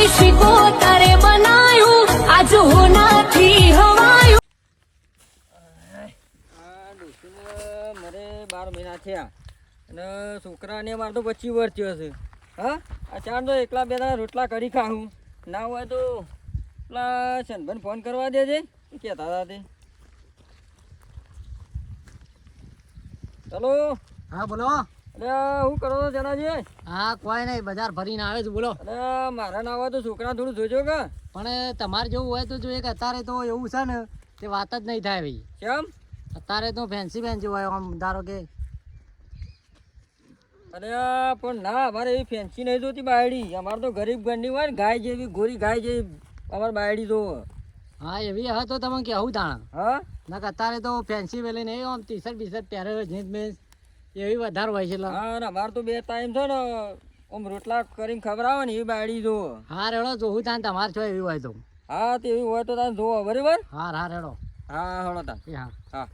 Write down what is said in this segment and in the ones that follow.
કોઈ શીખો તારે બનાયું આજ હોનાથી હવાયું. મારે બાર મહિના થયા. અને છોકરાને મારે તો પચીસ વર્ષ થયો છે. હા? આ તો એકલા બે દાડા રોટલા કરી ખાઉં. ના હોય તો પેલા શનભાઈને ફોન કરવા દેજે. કહેતા હતા તે. ચલો હા બોલો. અરે હું કરો છો જણાજી હા કોઈ નહીં બજાર ભરીને આવે છે બોલો. અરે મારા ના હોય તો છોકરા થોડું જોજો કે. પણ તમારે જેવું હોય તો જો એક અત્યારે તો એવું છે ને તે વાત જ નહીં થાય ભાઈ. કેમ? અત્યારે તો ફેન્સી ફેન્સી હોય આમ ધારો કે. અરે પણ ના અમારે એવી ફેન્સી નહીં જોતી બાયડી. અમારે તો ગરીબ ઘરની હોય ને ગાય જેવી ગોરી ગાય જેવી અમારે બાયડી તો હા એવી હા તો તમે કેવું જાણ હા? ના અત્યારે તો ફેન્સી વેલી નહીં આમ ટી શર્ટ બી શર્ટ પહેરે જીન્સ બીન્સ. એવી વધારે હોય છે હા ના અમારે તો બે ટાઈમ છે ને આમ રોટલા કરીને ખવડાવે ને એવી બાળી જો. હા રેડો જોવું તાન તમારે છો એવી હોય તો. હા તે એવી હોય તો તારે જોવો બરાબર? હા હા રેડો. હા હળો તા હા. હા.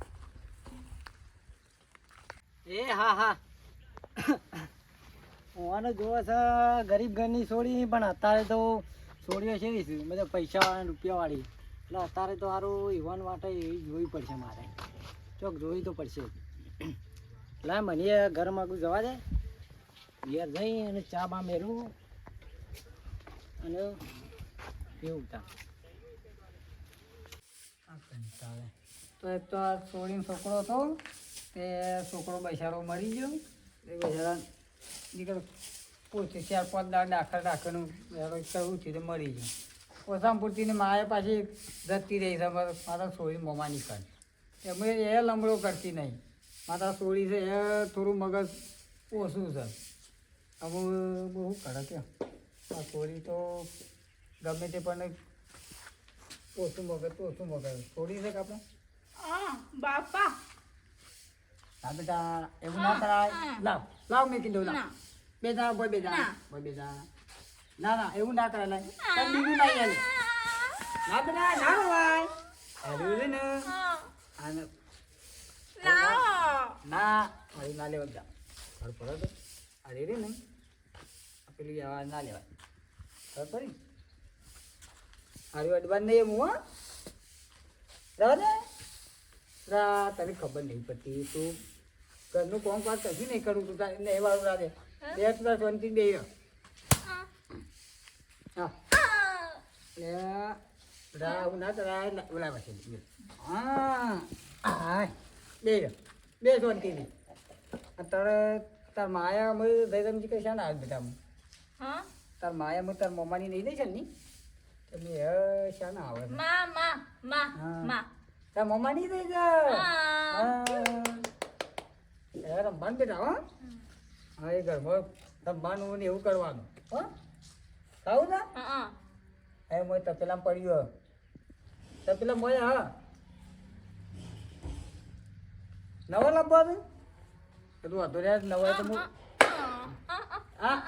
એ હા હા. ઓને જોવો છે ગરીબ ઘરની છોડી પણ અત્યારે તો છોડીઓ છે. ને બધા પૈસા વાળા રૂપિયા વાળી. એટલે અત્યારે તો સારું યુવાન માટે એવી જોવી પડશે મારે. ચોક જોવી તો પડશે. એટલે મને ઘરમાં કોઈ જવા દે. ઘેર જઈ અને ચા બા મેરું અને એવું તા તો એક તો આ સોળીનો છોકરો હતો. તે છોકરો બૈસારો મરી ગયો. એ બૈસારા નીકળ પૂરતી ચાર પાંચ દાડ દાખલ રાખવાનું કરવું થયું તો મરી ગયું. ઓછામાં પૂરતીને માએ પાછી જતી રહી છે. મારા સોળી મોમાની કર એમ એ લમડો કરતી નહીં. મારા સોળી છે એ થોડું મગજ ઓછું છે. હવે બહુ કરે કે? આ સોળી તો ગમે તે પણ ઓછું મગજ તો ઓછું મગજ. સોળી છે કે આપણે? બાપા. હા બેટા એવું ના કરાય લાવ લાવ મેં કીધું લાવ. બે જણા બોય બે જણા. બોય બે જણા. ના ના એવું ના કરાય લાય બીજું નહીં આલે. ના બેટા ના હોય હાલ્યું છે ને. આને ના મારી ના લેવા જા ઘર પર હતો આ રે ને? પેલી આવા ના લેવાય. ખબર પડી? હારી અડવાન નહીં એમ હું. હા દે રા તને ખબર નહીં પડતી તું ઘરનું કોમ કાજ કશું નહીં કરું તું તારે નહીં વાળું રાધે. બે તું શાંતિ બે હા. લે રા હું ના તરા બોલાવા છે હા હા બે બે શાંતિ ની તારે તાર માયા મય દૈદમજી કઈ શાના આવે બેટા હા? તાર માયા મય તાર મમ્માની નહીં દઈ છે ને તમે હે શાના આવે મા મા મા. મા. તાર મમ્માની દઈ જા. હા. રમવાનું બેટા હા. હા એ ઘરમાં રમવાનું ને એવું કરવાનું. હો. ખાવું ને હા એ મોય તપેલા પડ્યો તપેલા મોય હા. નવો લાવવાનું તું વાંધો રહ્યા નવો તો હું હા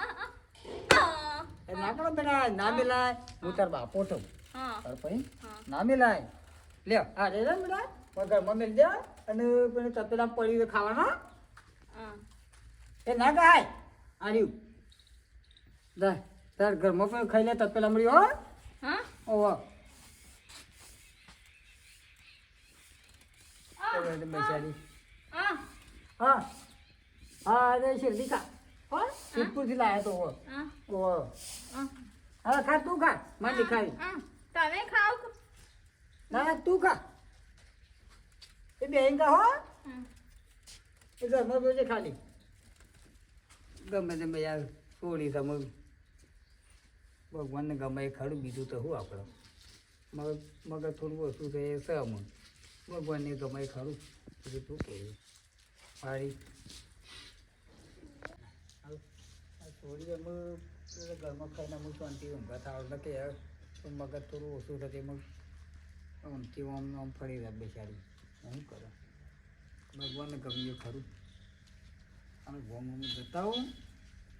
એ ના કરો બેટા ના મિલાય હું તાર બાપો હા તાર પછી ના મિલાય. લે હા રે રે બેટા ઘરમાં મેળ દે અને પેલું તપેલા પડી ખાવાના એ ના ગાય આર્યું. જા તાર ઘરમાં પણ ખાઈ લે તપેલા મળી હો. હા. ઓવા બેસાડી હા. હા. હા અરે શિરડી ખા હો સિદ્ધપુરથી તો હા. હા. ખા તું ખા. મારી ખાઈ હા. તમે ના તું ખા. એ બેન ખા હો. એ ઘરમાં ખાલી. ગમે ભાઈ યાર છોડી તમે ભગવાનને ગમે એ ખરું બીજું તો શું આપણે? મગજ મગજ થોડું ઓછું છે એ ભગવાનને ગમે ખરું. બીજું શું કહેવું આ છોડી અમે ઘરમાં ખાઈને અમુક શાંતિ ઊંઘા થાવ એટલે કે તો મગજ થોડું ઓછું થતી અમુક આમથી આમ આમ ફરી રહ્યા બેચારી શું કરો ભગવાનને ગમ્યું ખરું અને ગોમ જતા હોઉં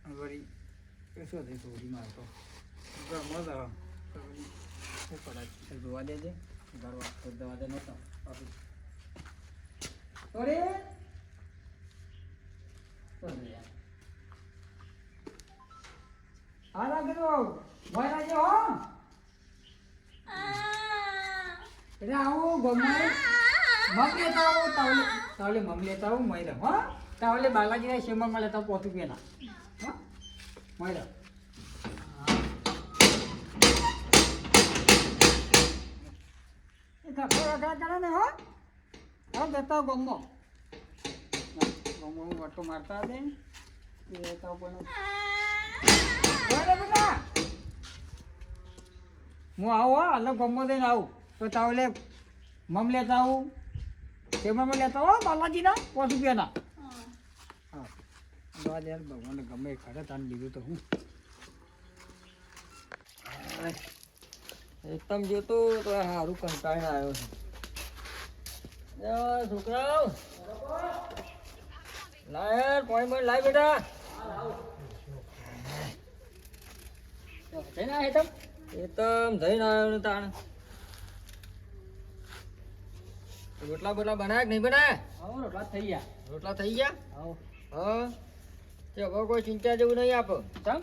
અને વળી કશો થઈ છોડી મારતો ઘરમાં જ શું કરાય જોવા દેજે ઘર વાત દવા દે છોડી છોડી યાર હા લાગે તો મોય લાગે હો એટલે આવું ગમે મમ લેતા આવો તાવલે તાવલે મમ લેતા આવો મોય હો. તાવલે બાલાજી શેમાં મળે તો પોતું પેલા હો મોય એ કાકો કરે ને હો ગમો ગમો વટો મારતા દે એ તો પણ. હું આવું, હા, અલગ ગમો દઈને આવું. તો તાવલે મમ લેતા આવું. તેમાં લેતા હો, બાલાજીના, પાંચ રૂપિયાના. હા. દવા યાર ભગવાનને ગમે ખરે તાને લીધું તો હું. એકદમ જોતો, તો સારું કંટાળીને આવ્યો છે. છોકરાઓ! લાય યાર પોઈન્ટ પોઈન્ટ લાય બેટા. જઈને આ હેતમ. એકદમ જઈને આવ્યો ને તાણ. રોટલા બોટલા બનાયા કે નહીં બનાવ્યા રોટલા થઈ ગયા. રોટલા થઈ ગયા? હા. તે હવે કોઈ ચિંતા જેવું નહીં આપો. તમ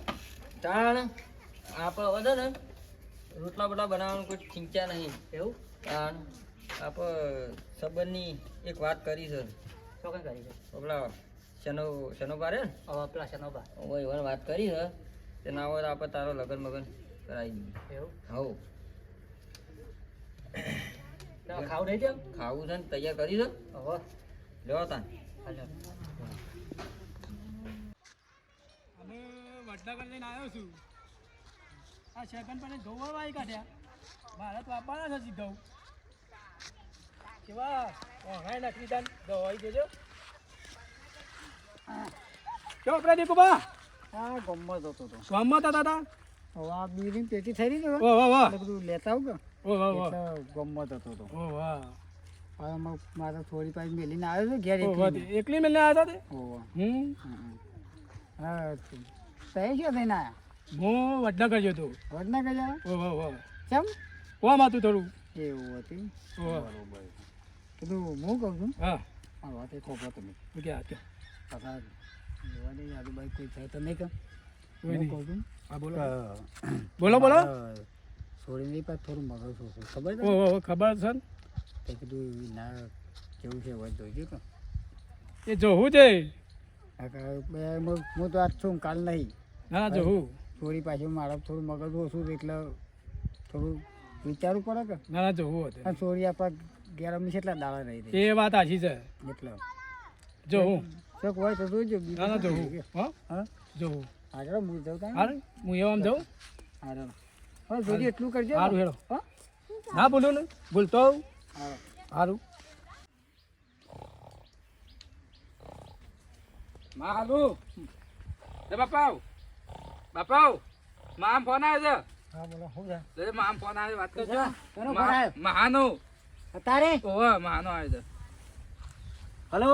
તાણ આપણે વધે ને રોટલા બોટલા બનાવવાનું કોઈ ચિંતા નહીં. એવું? તાણ આપ સંબંધની એક વાત કરી છે. શું કઈ કરી છે? શનો શનો પારે ને હવે પેલા શનોબા હવે એવાની વાત કરી હે? તે ના હોય આપણે તારો લગન મગન કરાવી દઈએ. એવું? હવ ખાવું નહીં કેમ ખાવું છે ને તૈયાર કરી દો. હવે? લેવો તા હાલો. અમે વડનગર જઈને આવ્યો છું. આ સેકન્ડ પણ ધોવા વાઈ કાઢ્યા. મારે તો આપવાના છે સીધો. કેવા? ઓહરાય નાખી દાન ધોવાઈ દેજો કેવો આપણે દીકુબા હા ગમત હતો તો. ગામમાં હતા તા? હવે આ બીડી પેટી થઈ ને ઓ વાહ વાહ બધું લેતા આવું કે? ઓ વાહ વાહ એટલે ગમત હતો તો. ઓ વાહ હવે મારે થોડી પાછી મેલીને આવ્યો છું ઘેર એકલી એકલી મેલીને આવ્યા હતા ઓ હમ. હા સહી છે થઈને આવ્યા હું વડનગર ગયો હતો વડના ગયા? ઓ વાહ વાહ કેમ? કોમ હતું થોડું? એવું હતું. ઓ બરોબર કીધું હું કહું છું. હા. વાત એ ખોખો તમે. ક્યાં ક્યાં? બોલો. બોલો બોલો. મારે છોડી નહીં પાછું થોડું મગજ ઓછું ખબર છે? ખબર છે ને? તે કીધું ના કેવું છે વાત જોઈજો તો. એ જોવું છે? હું તો આજ છું કાલ નહીં. ના જોવું. ચોરી પાછી મારા થોડું મગજ ઓછું એટલે થોડું વિચારવું પડે કે? ના ના જોવું હતું ચોરી આપણા છે એટલા દાડા નહીં એ વાત આછી છે. એટલે. જોવું. શોખ હોય તો જોઈજો ના ના જોઉં હા. જોઉં આગળ હું જાઉં તાણ. હારું? હું એવા જાઉં? હારું. હા જોજો એટલું કરજો. સારું હેડો. હા? ના બોલું ને? બોલતો આવું સારું માં હાલું. એ બાપાવ. બાપાવમાં ફોન આવ્યો હા બોલો છે? માં ફોન આવ્યો વાત કરજો. કોનો ફોન આવ્યો? મહાનો. અત્યારે ઓહો મહાનો આવ્યો છે. હલો?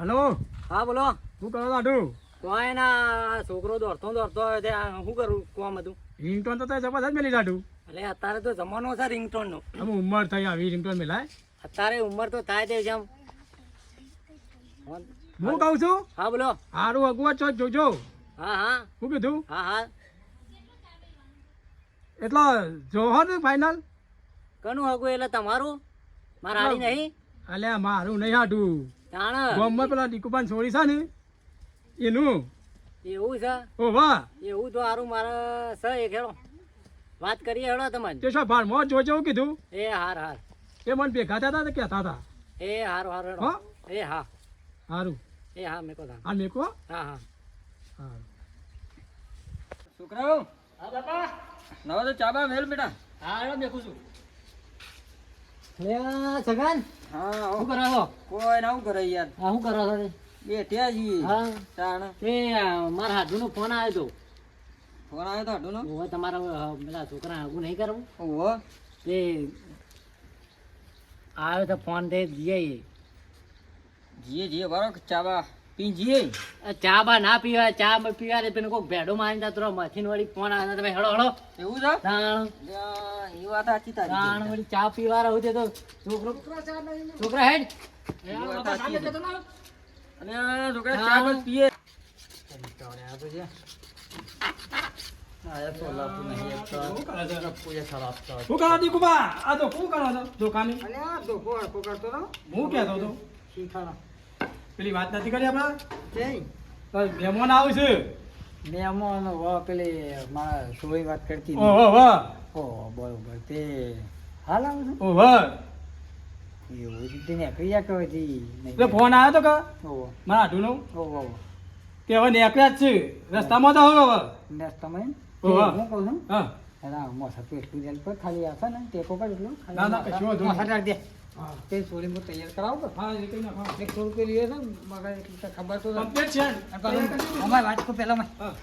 હલો? હા બોલો. શું કરો દાદુ તો એના છોકરો દોડતો દોડતો હોય તે શું કરું કોમ હતું રિંગટોન તો તો જબરદસ્ત મેલી દાદુ એટલે અત્યારે તો જમાનો છે રિંગટોન નો અમે ઉંમર થઈ આવી રિંગટોન મેલાય અત્યારે ઉંમર તો થાય તે છે આમ હું. કહું છું? હા બોલો. હારું અગુવા છો જોજો. હા હા. શું કીધું? હા હા. એટલે જોહો ને ફાઇનલ કનું હગું? એટલે તમારું? મારા નહીં? અલ્યા મારું નહીં હાટું. ગામમાં પેલા દીકુબાન છોડી છે ને એનું. એવું છે? ઓ વાહ. એવું તો હારું મારે છે એક હેડો વાત કરીએ હેડો તમારી તે શું ભાર મોં જોજો કીધું? એ હાર હાર. એ મને ભેગા થતા હતા તો કહેતા હતા? એ હારું હારું હેડો. એ હા. હારું. એ હા મેં હા મેકો? હા હા. હા છોકરાઓ? હા બાપા. નવા તો ચાબા મેલ બેટા. હા હેડો મેકું છું. લે સગન હા શું કરો છો? કોઈ ના શું કરે યાર. હા શું કરો છો તે? ત્યાં જઈએ હા. તાણ. તે અ, મારા હાથુનો ફોન આવ્યો ફોન આવ્યો તો તો હવે તમારા પેલા છોકરા આગું નહીં કરવું? ઓહો. તે આવ્યો તો ફોન તે જઈએ જીએ જીએ બરો ચાબા. પી જીએ ચા બા ના પીવા ચા પીવા દે કોઈ કોઈક ભેડો મારી જતો રહો મથીન વળી ફોન આવે તમે હેડો હેડો એવું છે? તાણ. એ વાત સાચી તારી તાણ વળી ચા પીવા રહું તે તો છોકરો છોકરા હેડ. એ વાત સાચી છે. અને છોકરા ચા બસ પીએ. દુકાને? હું કહેતો હતો? પેલી વાત નથી કરી આપણે? મહેમાન આવું છે. મહેમાન હો પેલી મારા સોય વાત કરતી હતી. ઓહો વાહ ઓહો બરોબર. તે હાલ આવું છું? ઓહો એવું રીતે નીકળી જા કહે છે એટલે ફોન આવ્યો તો કે? ઓહો મારા આટુનો ઓહો તે હવે નીકળ્યા જ છે. રસ્તામાં તો હવે. રસ્તામાં ઓહો. હું. કહું છું? હા. એના મોસા તો એટલું ખાલી આવશે ને ટેકો પર એટલું. ના, ના, કશું દે હા. તે હું તૈયાર કરાવું હા એ કઈ નાખો એક રૂપિયા લીધો છે મગર તો ખબર તો કમ્પ્લીટ છે. અમારે વાત કો પહેલા માં હા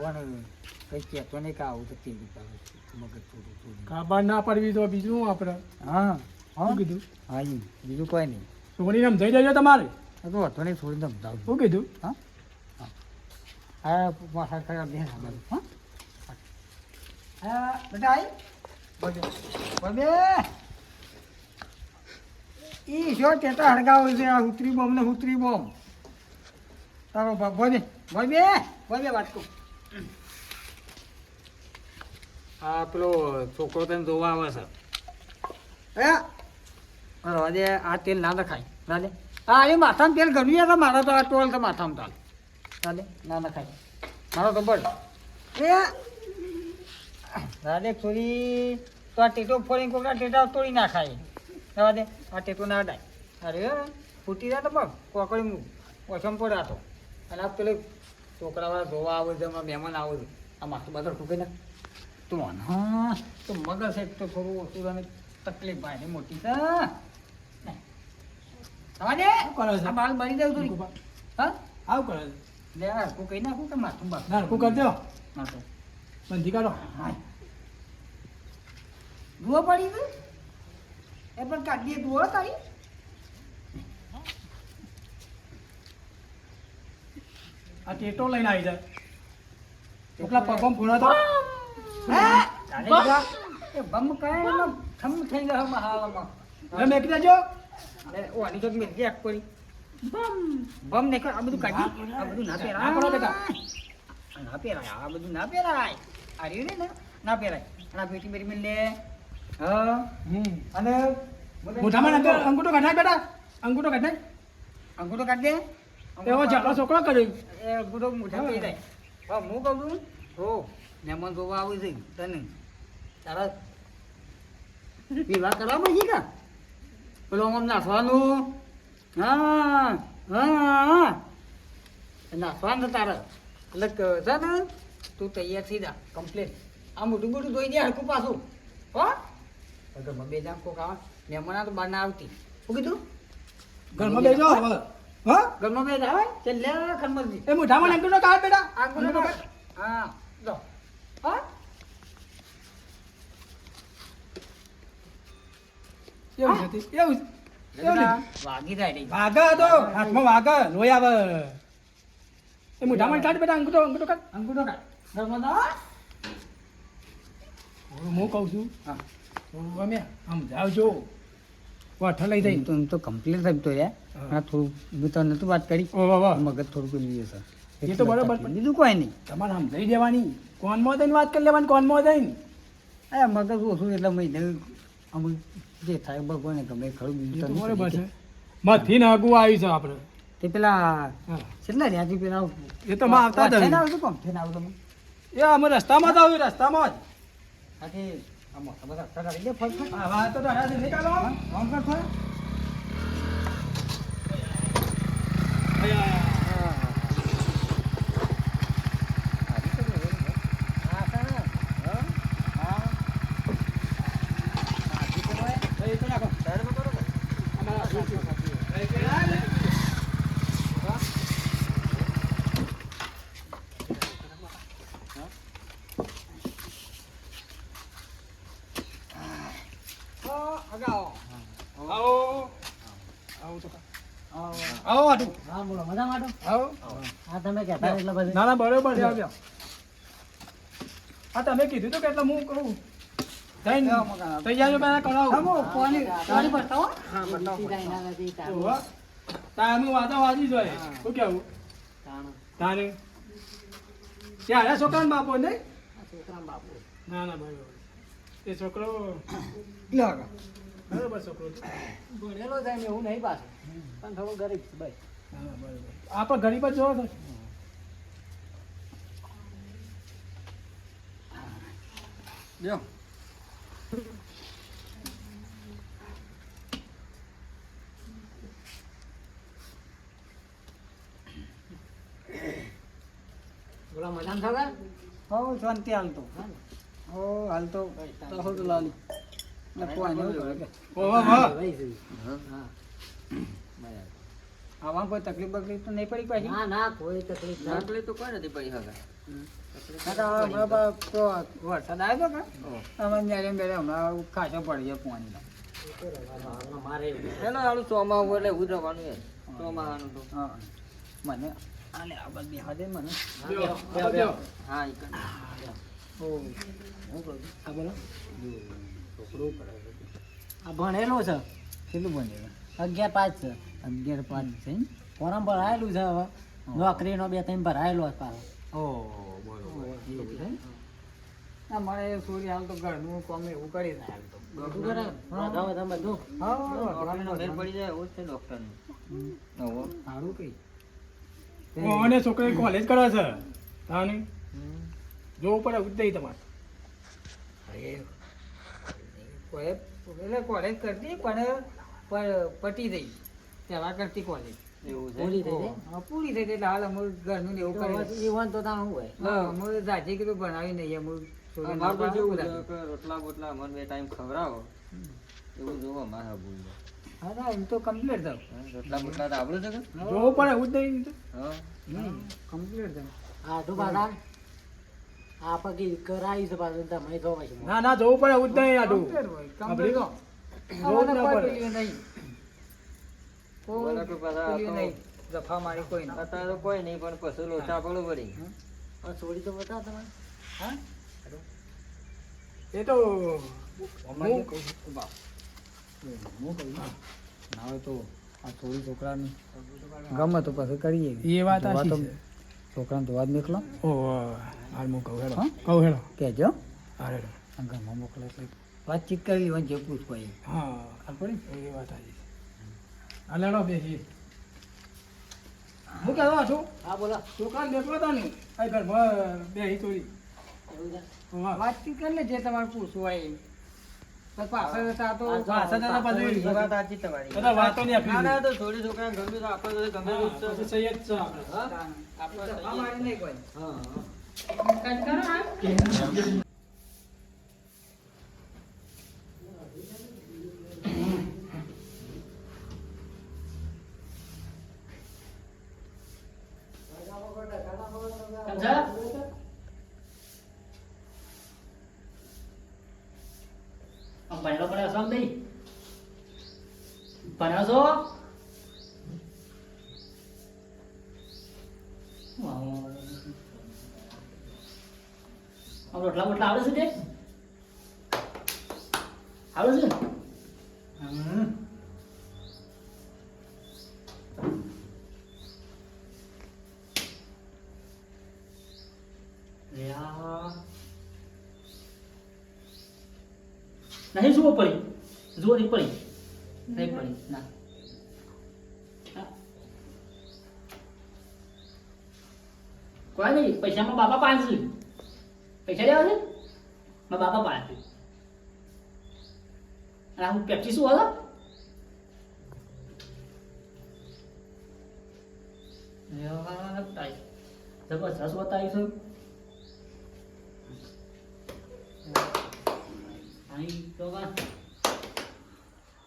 વણ કઈ કહેતો નહીં કે આવું તો તે રૂપિયા મગજ થોડું થોડું. ખબર ના પડવી તો બીજું આપણે? હા હા. કીધું? હા બીજું કોઈ નહીં. સોની સમજાઈ દેજો તમારે. તો હતો નહીં છોડીને સમજાવું. શું કીધું? હા? હા. હા માથા બે હા? હા બેટા બોલે. ઈ શો ટેટા હડગાવે છે આ ઉતરી બોમ ને ઉતરી બોમ. તારો બોલે બોલે બોલે વાટકો. આ પેલો છોકરો તને જોવા આવે છે. હે? રાજે આ તેલ ના નખાય. રાજે હા એ માથામાં તેલ ઘણું તો મારો તો આ ટોલ તો માથામાં ચાલે ચાલે ના નખાય. મારો તો બળ એ રાધે થોડી તો આ ટેટો ફોડીને કોકડા ટેટા તોડી નાખાય. રવા દે આ ટેટો ના ડાય. અરે ફૂટી જાય તો કોકડી ઓછમ પડે આ તો. અને આ પેલું છોકરાવાળા જોવા આવે છે અમારા મહેમાન આવે છે. આ માથું બદર ફૂકે ને. તું મને હા તો મગજ છે તો થોડું ઓછું અને તકલીફ ભાઈ મોટી છે. દે શું આ બાલ બળી દઉં તું હા? આવું કરો છે? લે આ કહી નાખું કે માથું બસ ના હરખું કરી દો માથું બંધી કાઢો. હા દુઓ પડી ગયું એ પણ કાઢીએ દુઓ તારી. આ ટેટો લઈને આવી જાય. એટલા પગમ ફૂણા તો. એ બમ કહે ને થમ થઈ ગયો મહાલમાં હવે મેકી દેજો. અરે ઓ આની તો મેં એક પડી. બમ. બમ ને આ બધું કાઢી. આ બધું ના પહેરાય. ના પડો બેટા. ના પહેરાય આ બધું ના પહેરાય. આ રહ્યું ને ના. પહેરાય. અને આ પેટી બેટી મેં લે. હા? અને મોઢામાં અંગૂઠો કાઢ બેટા. અંગૂઠો કાઢાય અંગૂઠો કાઢ દે એવો જાડો છોકરો કર્યો એ ગુડો મોઢા પી જાય હા હું કહું છું હો મહેમાન જોવા આવું છે તને તારા વિવાહ કરવા પછી કા પેલો આમ નાખવાનું હા હા. નાખવાનું તારે. એટલે છે ને તું તૈયાર થઈ જા કમ્પ્લેટ આ મોટું મોટું ધોઈ દે હરકું પાછું. હો? ઘરમાં બે જામ કોક આવે. મહેમાન તો બહાર ના આવતી. શું કીધું? ઘરમાં બેજો હવે. હા? ઘરમાં બે આવે? લે ખનમતજી એ મોઢામાં અંગૂઠો કાઢ બેટા આ ગુનો હા જો હા? એવું છે એવું. વાગી જાય વાઘ હતો હાથમાં વાઘ લોહી આવે. એ મોઢામાં કાઢ બેટા અંગૂઠો અંગૂઠો કાઢ. અંગૂઠો કાઢ. ઘરમાં તો હું કહું છું હા. થોડું અમે સમજાવજો વાઠ લઈ એમ તો તો કમ્પ્લીટ થઈ તો યાર. હા. થોડું મેં તો નતું વાત કરી. મગજ થોડું પેલું છે એ તો બરાબર બીજું કોઈ નહીં. તમારે સમજાઈ દેવાની કોનમાં જઈને વાત કરી લેવાની કોનમાં જઈને? એ મગજ ઓછું એટલે મહિને અમુક જે થાય ભગવાને ગમે ખરું બીજું તો. ને અગુ આવી છે આપણે. તે પેલા. કેટલા રહ્યા છે પેલા એ તો માં આવતા જ થઈને હવે. કોમ થઈને આવતું એ અમે રસ્તામાં જ આવ્યું રસ્તામાં જ. આથી આ મોટા બધા અક્ષર આવી ગયા ફટ ફટ હા વાત તો તારા થી નીકાળો આમ કર થોડા એ તો નાખો અમારા એ કે આ લે. આવો આવો તો આવો આટુ. હા બોલો મજા માટો આવો. હા તમે કહેતા એટલે બધું? ના ના બરોબર છે આવ્યો. હા તમે કીધું તો કે એટલે હું કહું. જઈને તૈયારીઓ પહેલા કરાવું. પાણી પાણી ભરતા હો. બતાવો તાનું વાદા વાજી જોઈએ શું કેવું તારે ત્યાં આયા છોકરાનો બાપો નહીં? આ છોકરાનો બાપુ. ના ના ભાઈ એ છોકરો લાગે. બરોબર છોકરો ભણેલો થાય ને એવું નહીં પાછું. પણ થોડો ગરીબ છે ભાઈ આપણે ગરીબ જ જોવો છો લ્યો. બોલા મજામાં હો શાંતિ હાલતો હો હાલતો તો લાલી. આમાં કોઈ તકલીફ બકલીફ તો નહીં પડી પાછી? ના ના કોઈ તકલીફ તકલીફ તો કોઈ નથી પડી હવે. વરસાદ આવ્યો તો કે? અમે જ્યારે બેરે હમણાં ખાસો પડી જાય પાણી હેલો આલું ચોમાવું એટલે એવું જ રહેવાનું યાર ચોમાહાનું તો. હા મને આલે આ બધી બેહવા દે મને. હા કર. ઓ હું કહું આ ભણેલો છે. કેટલું ભણેલું? અગિયાર પાંચ છે. અગિયાર પાંચ છે ફોરમ ભરાયેલું છે હવે. નોકરીનો બે ત્રણ ભરાયેલો છે પાછો. ઓ બરોબર. ના? મારે સોરી હાલ તો ઘરનું કામ એવું કરી ના હાલ તો. બધું કરે? બધું? મેળ પડી જાય એવું જ છે ડોક્ટરનું. હોવો. સારું કઈ અને છોકરી કોલેજ કરે છે? તાની જોવું પડે ઉદ્દય તમારે. કોલેજ એટલે કોલેજ કરતી પણ પટી દઈ. સેવા કરતી કોલેજ પૂરી થઈ થઈ એટલે હાલ અમે ઘરનું એવું કરી જાય તો તાણ હોય? હા જાજે કીધું ભણાવી નહીં અમે અમારે જેવું રોટલા બોટલા અમને બે ટાઈમ ખવડાવો. એવું જોવો અમારે હા એમ તો કમ્પ્લીટ થાવ રોટલા બોટલા તો આવડે છે જોવું પડે ઉદ્દય તો હા. કમ્પ્લીટ થાવ આ તો પાછા આ પગી કરાવી છે પાછું તમે તો પછી. ના ના જોવું પડે ઉદ્દય આટલું કમ્પ્લીટ હોય આપણે કમ્પ્લીટ જોવું ના પડે. કોઈ બોલો કે પાછા આ પેલું તો- નહીં. જફા મારી કોઈ ના અત્યારે તો કોઈ નહીં પણ પશુ લોચા પડો. પડી છોડી તો બતા તમારે હા? એ તો. હું કહું છું. ના. હોય તો આ થોડી છોકરાની ગમે તો પછી કરીએ એ. વાત છે. છોકરાને ધોવા જ નીકળો ઓહો હાલ હું કહું હેડો હા? કહું હેડો કહેજો. હા હેડો મોકલે એટલે વાતચીત કરી હોય જે પૂછવા એ હા. ખબર પડી? એ વાત છે. હાલ હેડો બેસી હું કહેવા છું? હા બોલો. છોકરા દેખલો તો ને આ ઘરમાં બે ચોરી વાતચીત કરી લે જે તમારે પૂછવું હોય તમારી બધા વાતો નહીં આપી ના ના તો થોડી છોકરા ગમે તો આપણે તો ગમે તેવું જ છે. પછી સહી જ છે આપણે હા? આપણે જફા મારી નહીં કોઈ હા હા. કંઈ કરો હા? કેમ છે આમ ભણેલો ભણ્યો છો આમ નહીં ભણ્યો છો આમ રોટલા બોટલા આવડે છે તે આવડે છે હમ. નહીં જુઓ પડી જુઓ નહીં પડી નહીં પડી ના. કોઈ નહીં પૈસામાં બાપા પાંચ મારા બાપા શું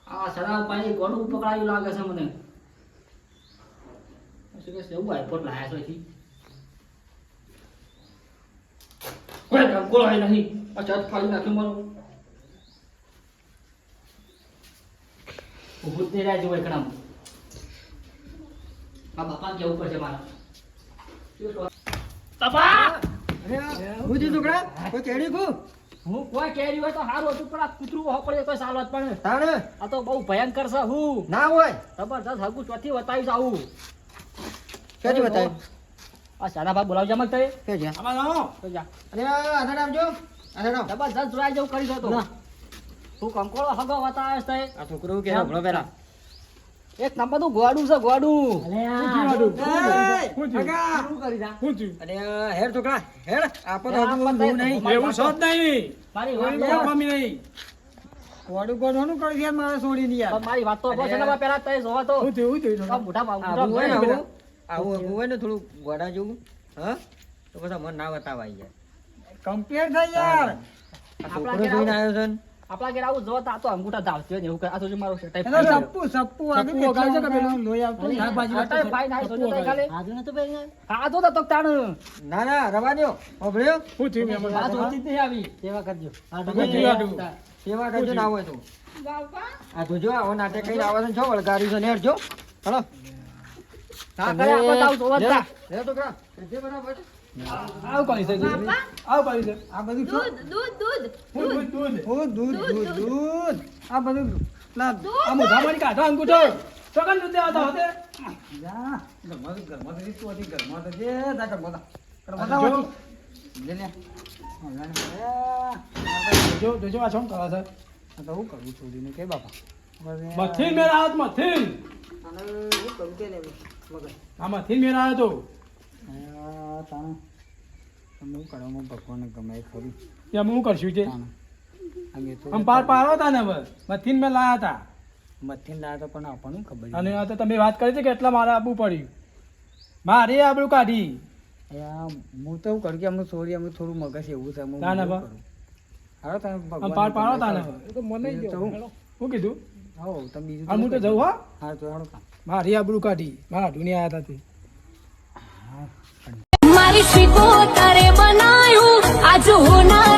આ શરાબ પાણી ઘણું પકડાયું લાગે છે મને. પછી કે એવું આઈફોન લાયા છે. કોઈ આ ચટ ફાડી નાખ્યું મારું. ભૂત જ નહીં રહ્યા જેવું એકદમ આ બાપા કેવું પડશે મારા? બાપા! હું થયું કોઈ કેડી કુ? હું કોઈ કેરી હોય તો સારું હતું પણ આ કૂતરું હોપડે તો સારું જ પણ. તાણે? આ તો બહુ ભયંકર છે હું. ના હોય. જબરદસ્ત હગું ચોથી બતાવ્યું આ સારા ભાઈ બોલાવજો મત તે કે છે આમાં આવો તો જા અરે આધાર આવજો આધાર આવ જબરજસ્ત જોડાઈ જેવું કરી દો તું. કંકોળો હગો વતાવે છે આ છોકરો કે હમણાં પેલા એક નંબરનું ગોડું છે ગોડું. શું થયું? શું શું થયું? શું કરી જા? શું થયું? અને હેર છોકરા હેર આપો તો હેર હજુ આપો તો બહુ નહીં. એવું શોધ નહીં. મારી કોઈ વાત કોઈ ખામી નહીં. કોડું કોડું કરી યાર મારે છોડીને યાર. મારી વાત તો બસ એના પેલા તઈ જોવા તો. શું થયું શું મોટા આવું હોય ને આવું. આવું આવું હોય ને થોડું ગોડા જેવું. હા? તો પછી મન ના બતાવાય યાર. કમ્પ્લીટ થઈ યાર આ છોકરો જોઈને આવ્યો છે ને આપણા ઘેર આવું જોવા તો આ તો અંગૂઠા ધાવશે ને એવું કરે. આ તો જો મારો છે સપ્પુ સપ્પુ આગળ વગાડે છે કે પેલું? લોહી આવતું નહીં. શાકભાજી આ તો ના નાઈ સોજો તઈ ખાલી. ખાધો તો તો તાણ. ના ના રવા દ્યો ઓભળ્યો શું થયું મેમન? આ જોતી જ નહીં આવી. સેવા કરજો થયું આટલું? સેવા કરજો ના હોય તો બાપા આ તો જો આવો નાટક કઈ આવો છો વળગારી છો ને હેર જો હલો હા, કરે આપણે તો આવું જોવા તા. હેર છોકરા જે બરાબર આવું કરી છે આવ કરી છે. આ બધું? દૂધ દૂધ દૂધ દૂધ. દૂધ દૂધ. ઓ દૂધ દૂધ દૂધ આ બધું લા. આ મોઢામાંથી કાઢો અંગૂઠો. સગન દૂધ દેવા તો. હતે જા ઘરમાં તો ઘરમાં તો રીતું હતી ઘરમાં તો જે ઘરમાં આ તો જો. હતી. લે લે. જો જો જો આ આ શું કરે છે? તો હું કરું છોડીને કે બાપા? મથિન મેરા હાથ મથિન અને હું કરું કે ને મગર આ મથિન મેરા આવ્યો તો આ તાણે હું કરવામાં ભગવાનને ગમે ખરું. ત્યાં હું કરશું છે અમે તો આમ પાર પાડો હતા ને હવે. મથીન લાયા હતા. મથીન લાયા તો પણ આપણને ખબર અને આ તો તમે વાત કરી છે કે એટલા મારે આપવું પડ્યું મારે આબરું કાઢી. હું તો એવું કરું કે અમે સોરી અમે થોડું મગજ એવું છે ના, ના. હાલો તમે પાર પાડો હતા ને તો મને હું. કીધું? હા તમે બીજું હું તો જઉં હા? હા તો કામ મારી આબરું કાઢી. મારા દુનિયા આવ્યા હતા. તે મારી શીખો તારે બનાયું. આજુ હોના